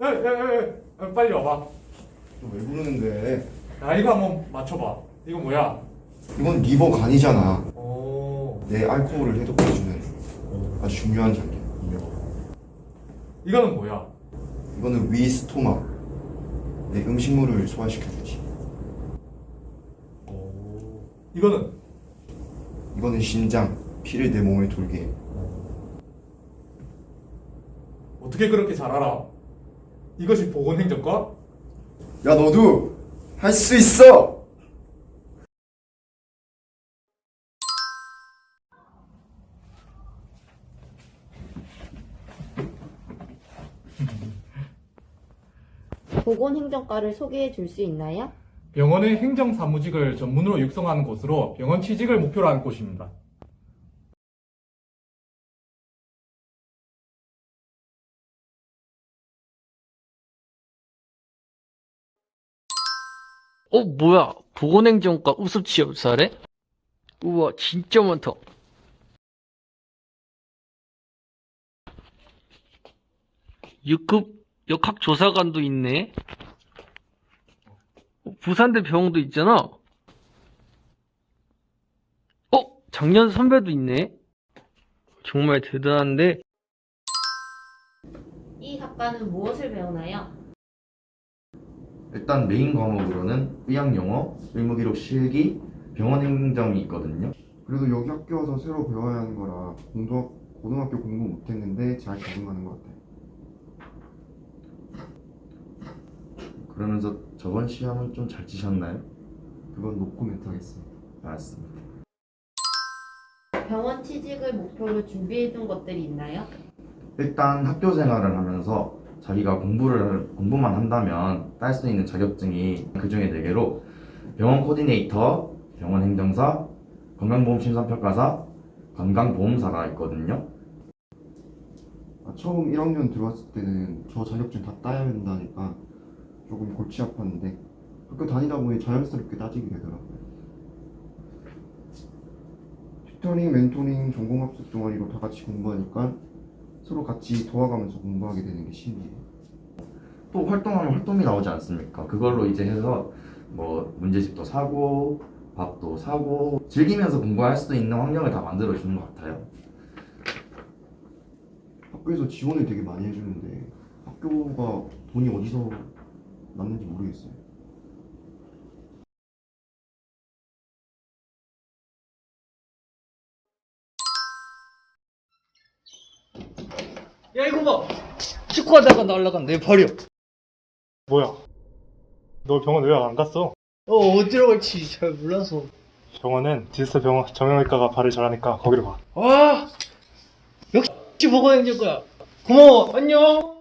에에에 빨리 와봐. 왜 부르는데? 야 이거 한번 맞춰봐. 이거 뭐야? 이건 리버가 아니잖아. 오. 내 알코올을 해독해주는 아주 중요한 장기. 이거는 뭐야? 이거는 위 스토막. 내 음식물을 소화시켜주지. 오. 이거는 이거는 신장. 피를 내 몸에 돌게 해. 어떻게 그렇게 잘 알아? 이것이 보건행정과? 야 너도 할 수 있어. 보건행정과를 소개해 줄 수 있나요? 병원의 행정사무직을 전문으로 육성하는 곳으로 병원 취직을 목표로 하는 곳입니다. 어, 뭐야. 보건행정과 우수 취업 사례? 우와, 진짜 많다. 육급 역학조사관도 있네. 어, 부산대 병원도 있잖아. 어, 작년 선배도 있네. 정말 대단한데. 이 학과는 무엇을 배우나요? 일단 메인 과목으로는 의학 영어, 의무기록 실기, 병원 행정이 있거든요. 그래도 여기 학교 와서 새로 배워야 하는 거라 공도, 고등학교 공부 못했는데 잘 적응하는 것 같아요. 그러면서 저번 시험은 좀 잘 치셨나요? 그건 노코멘트 하겠습니다. 알았습니다. 병원 취직을 목표로 준비해 둔 것들이 있나요? 일단 학교 생활을 하면서 자기가 공부를 공부만 한다면 딸 수 있는 자격증이 그 중에 네 개로 병원 코디네이터, 병원 행정사, 건강보험 심사평가사, 건강보험사가 있거든요. 아, 처음 1학년 들어왔을 때는 저 자격증 다 따야 된다니까 조금 골치 아팠는데 학교 다니다 보니 자연스럽게 따지게 되더라고요. 튜터링, 멘토링, 전공학습 동아리로 다 같이 공부하니까 서로 같이 도와가면서 공부하게 되는 게 신기해요. 또 활동하면 활동이 나오지 않습니까? 그걸로 이제 해서 뭐 문제집도 사고 밥도 사고 즐기면서 공부할 수 있는 환경을 다 만들어 주는 것 같아요. 학교에서 지원을 되게 많이 해주는데 학교가 돈이 어디서 났는지 모르겠어요. 야, 이거 봐. 축구하다가 날라간 내 발이야. 뭐야? 너 병원 왜 안 갔어? 어, 어디로 갈지 잘 몰라서. 병원은 디지털 병원 정형외과가 발을 잘하니까 거기로 가. 아, 역시 보건행정과야. 고마워. 안녕.